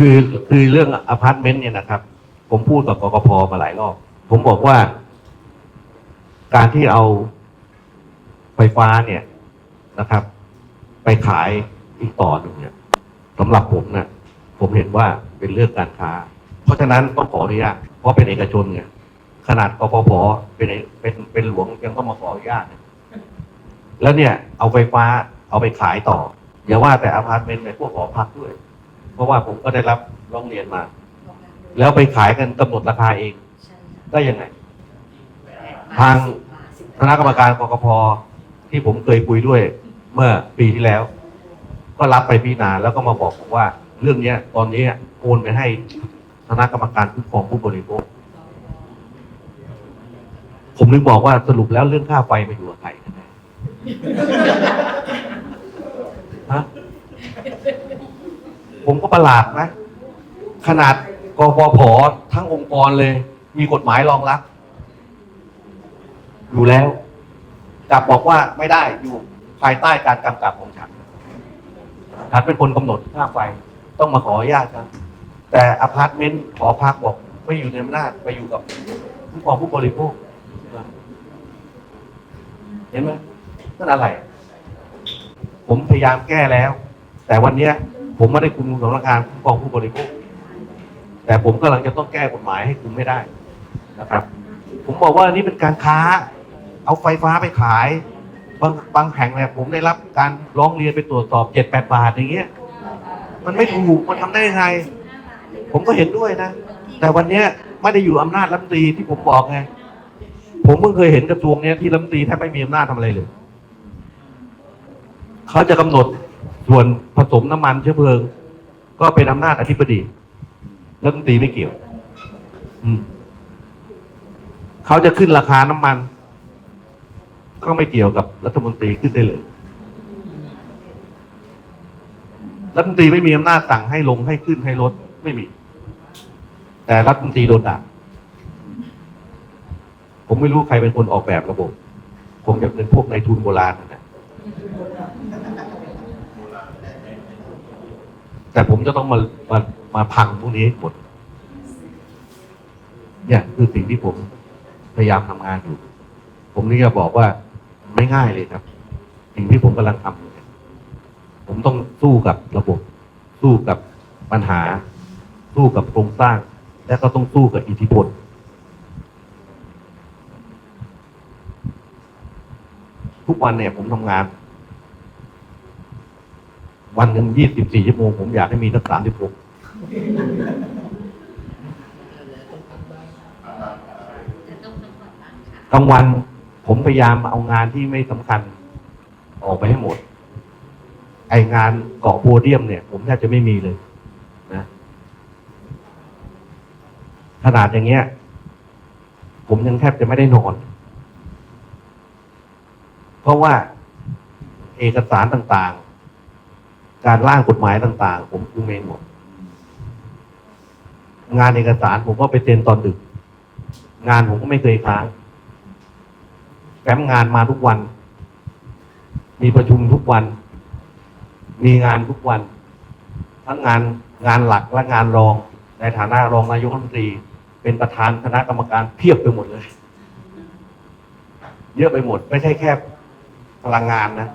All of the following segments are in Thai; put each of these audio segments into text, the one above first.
คือคือเรื่องอพาร์ตเมนต์เนี่ยนะครับ ผมพูดกับกกพมาหลายรอบ ผมบอกว่า การที่เอาไฟฟ้าเนี่ยนะครับ ไปขายอีกต่อหนึ่งเนี่ยสำหรับผมนะผมเห็นว่าเป็นเรื่องการค้า เพราะฉะนั้นต้องขออนุญาตเพราะเป็นเอกชนเนี่ยขนาดกพพเป็นเป็นเป็นหลวงยังต้องมาขออนุญาตแล้วเนี่ย เอาไฟฟ้าเอาไปขายต่อ อย่าว่าแต่อพาร์ตเมนต์ในพวกหอพักด้วย เพราะว่าผมก็ได้รับร้องเรียนมา แล้วไปขายกันกำหนดราคาเอง ได้ยังไง ทางคณะกรรมการกกพที่ผมเคยคุยด้วยเมื่อปีที่แล้ว ก็รับไปพิจารณาแล้วก็มาบอกผมว่า เรื่องเนี้ย ตอนนี้โอนไปให้คณะกรรมการคุ้มครองผู้บริโภคผมนึกบอกว่าสรุปแล้วเรื่องค่าไฟมาอยู่กับใครกันแน่ฮะ ผมก็ประหลาดนะ ขนาดกฟผทั้งองค์กรเลย มีกฎหมายรองรับอยู่แล้วกลับบอกว่าไม่ได้อยู่ภายใต้การกำกับของฉันฉันเป็นคนกำหนดค่าไฟ ต้องมาขออนุญาตครับ แต่อพาร์ตเมนต์ขอพักบอก ไม่อยู่ในอำนาจไปอยู่กับผู้กองผู้บริโภคเห็นไหมนั่นอะไร ผมพยายามแก้แล้ว แต่วันเนี้ย ผมไม่ได้คุมสำนักงานคุ้มครองผู้บริโภค แต่ผมกำลังจะต้องแก้กฎหมายให้คุมไม่ได้นะครับ ผมบอกว่านนี้เป็นการค้า เอาไฟฟ้าไปขาย บางบางแห่งเนี่ยผมได้รับการร้องเรียนไปตรวจสอบเจ็ดแปดบาทอย่างเงี้ย มันไม่ถูก มันทำได้ยังไง ผมก็เห็นด้วยนะ แต่วันเนี้ยไม่ได้อยู่อำนาจรัฐมนตรีที่ผมบอกไง ผมเพิ่งเคยเห็นกระทรวงเนี้ยที่รัฐมนตรีแทบไม่มีอำนาจทำอะไรเลย เขาจะกำหนด ส่วนผสมน้ำมันเชื้อเพลิง ก็เป็นอำนาจอธิบดีรัฐมนตรีไม่เกี่ยว อืมเขาจะขึ้นราคาน้ำมัน ก็ไม่เกี่ยวกับรัฐมนตรีขึ้นได้เลยรัฐมนตรีไม่มีอำนาจสั่งให้ลงให้ขึ้นให้ลดไม่มี แต่รัฐมนตรีโดนด่าผมไม่รู้ใครเป็นคนออกแบบระบบคงจะเป็นพวกนายทุนโบราณนะ แต่ผมจะต้องมามามาพังพวกนี้ให้หมดเนี่ยคือสิ่งที่ผมพยายามทำงานอยู่ ผมนี่จะบอกว่าไม่ง่ายเลยครับ สิ่งที่ผมกำลังทำอยู่ผมต้องสู้กับระบบ สู้กับปัญหา สู้กับโครงสร้าง และก็ต้องสู้กับอิทธิพลทุกวันเนี่ยผมทำงาน วันหนึ่งยี่สิบสี่ชั่วโมงผมอยากให้มีสักสามสิบหกกลางวันผมพยายามเอางานที่ไม่สำคัญ ออกไปให้หมด ไองานเกาะโพเดียมเนี่ย ผมแทบจะไม่มีเลย นะขนาดอย่างเงี้ย ผมยังแทบจะไม่ได้นอน เพราะว่าเอกสารต่างๆ การร่างกฎหมายต่าง ๆ ผมคุมเองหมด งานเอกสารผมก็ไปเซ็นตอนดึก งานผมก็ไม่เคยค้างแฟ้มงานมาทุกวัน มีประชุมทุกวัน มีงานทุกวัน ทั้งงานงานหลักและงานรอง ในฐานะรองนายกรัฐมนตรี เป็นประธานคณะกรรมการเพียบไปหมดเลย เยอะไปหมด ไม่ใช่แค่พลังงานนะ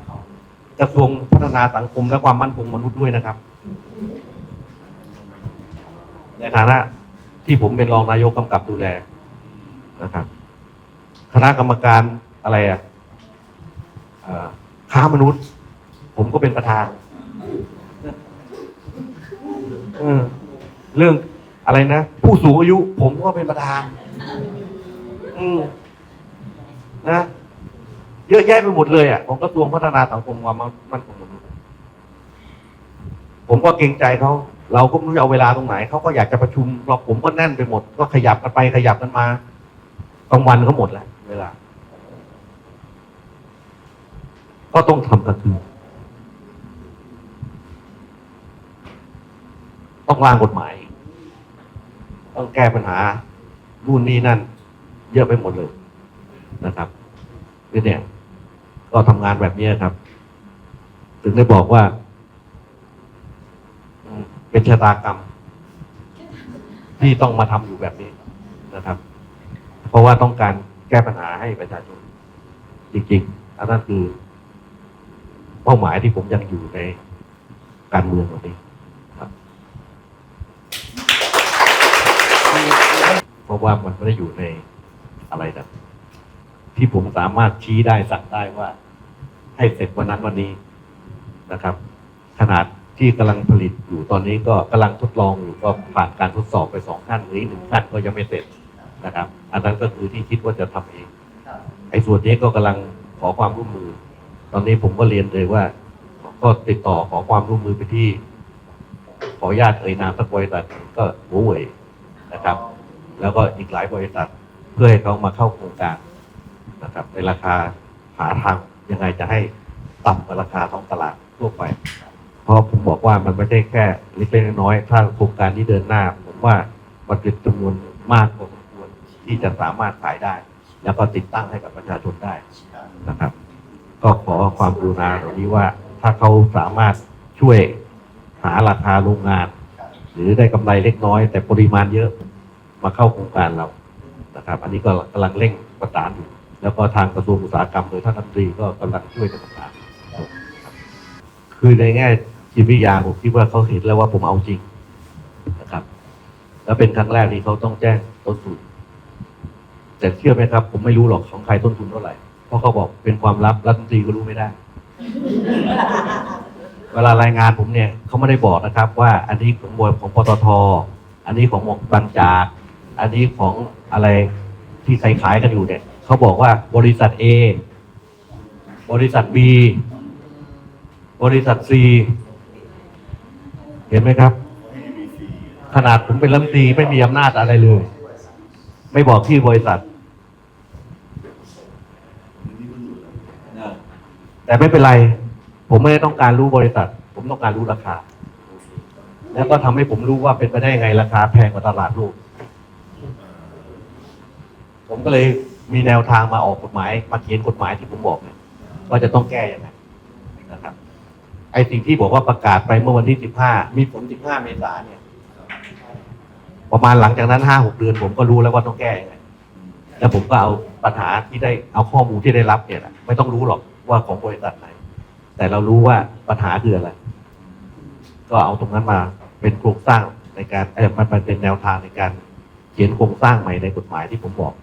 กระทรวงพัฒนาสังคมและความมั่นคงมนุษย์ด้วยนะครับ ในฐานะที่ผมเป็นรองนายกกำกับดูแลนะครับคณะกรรมการอะไรอะค้ามนุษย์ ผมก็เป็นประธานเออเรื่องอะไรนะ ผู้สูงอายุ ผมก็เป็นประธาน อืมนะ เยอะแยะไปหมดเลยอะของกระทรวงพัฒนาสังคมความมั่นคงมนุษย์ผมก็เกรงใจเขาเราก็ไม่รู้จะเอาเวลาตรงไหนเขาก็อยากจะประชุมเราผมก็แน่นไปหมด ก็ขยับกันไปขยับกันมากลางวันก็หมดแล้วเวลา ก็ต้องทำกลางคืนต้องร่างกฎหมาย ต้องแก้ปัญหารุ่นนี้นั่น เยอะไปหมดเลยนะครับคือเนี่ย ก็ทำงานแบบนี้ครับ ถึงได้บอกว่า เป็นชะตากรรม ที่ต้องมาทำอยู่แบบนี้นะครับ เพราะว่าต้องการแก้ปัญหาให้ประชาชนจริงๆอันนั้นคือ เป้าหมายที่ผมยังอยู่ในการเมืองวันนี้ครับเพราะว่ามันไม่ได้อยู่ในอะไรนะ ที่ผมสามารถชี้ได้สั่งได้ว่า ให้เสร็จวันนั้นวันนี้นะครับ ขนาดที่กำลังผลิตอยู่ตอนนี้ก็กำลังทดลองอยู่ก็ผ่านการทดสอบไปสองขั้นหรือหนึ่งขั้นก็ยังไม่เสร็จนะครับ อันนั้นก็คือที่คิดว่าจะทำเองไอ้ส่วนนี้ก็กำลังขอความร่วมมือ ตอนนี้ผมก็เรียนเลยว่า ก็ติดต่อขอความร่วมมือไปที่ ขออนุญาตเอ่ยนามสักบริษัทก็หัวเว่ยนะครับ แล้วก็อีกหลายบริษัทเพื่อให้เขามาเข้าโครงการ นะครับในราคาหาทางยังไงจะให้ต่ำกว่าราคาท้องตลาดทั่วไป เพราะผมบอกว่ามันไม่ใช่แค่เล็กๆน้อยๆถ้าโครงการที่เดินหน้า ผมว่ามันเป็นจำนวนมากพอสมควรที่จะสามารถขายได้ แล้วก็ติดตั้งให้กับประชาชนได้นะครับ ก็ขอความกรุณาตรงนี้ว่าถ้าเขาสามารถช่วยหาราคาโรงงาน หรือได้กำไรเล็กน้อย แต่ปริมาณเยอะมาเข้าโครงการเรานะครับ อันนี้ก็กำลังเร่งประสานอยู่ แล้วก็ทางกระทรวงอุตสาหกรรมโดยท่านรัฐมนตรีก็กำลังช่วยกันประสานครับคือในแง่จิตวิทยาผมคิดว่าเขาเห็นแล้วว่าผมเอาจริงนะครับ แล้วเป็นครั้งแรกที่เขาต้องแจ้งต้นทุน แต่เชื่อไหมครับ ผมไม่รู้หรอกของใครต้นทุนเท่าไหร่ เพราะเขาบอกเป็นความลับรัฐมนตรีก็รู้ไม่ได้ เวลารายงานผมเนี่ยเขาไม่ได้บอกนะครับ ว่าอันนี้ของบริของปตท อันนี้ของมวกบางจาก อันนี้ของอะไรที่ใส่ขายกันอยู่เนี่ย เขาบอกว่าบริษัท A บริษัท B บริษัท C เห็นไหมครับ ขนาดผมเป็นรัฐมนตรีไม่มีอำนาจอะไรเลย ไม่บอกที่บริษัท แต่ไม่เป็นไร ผมไม่ได้ต้องการรู้บริษัท ผมต้องการรู้ราคา แล้วก็ทำให้ผมรู้ว่าเป็นไปได้ยังไงราคาแพงกว่าตลาดโลกผมก็เลย มีแนวทางมาออกกฎหมายมาเขียนกฎหมายที่ผมบอกเนี่ยว่าจะต้องแก้ยังไงนะครับไอ้สิ่งที่บอกว่าประกาศไปเมื่อวันที่15มีผล15เมษายนเนี่ย ประมาณหลังจากนั้น5-6เดือนผมก็รู้แล้วว่าต้องแก้ยังไงแล้วผมก็เอาปัญหาที่ได้เอาข้อมูลที่ได้รับเนี่ยนะไม่ต้องรู้หรอกว่าของบริษัทไหน แต่เรารู้ว่าปัญหาคืออะไร ก็เอาตรงนั้นมาเป็นโครงสร้างในการเออมันมันเป็นแนวทางในการเขียนโครงสร้างใหม่ในกฎหมายที่ผมบอก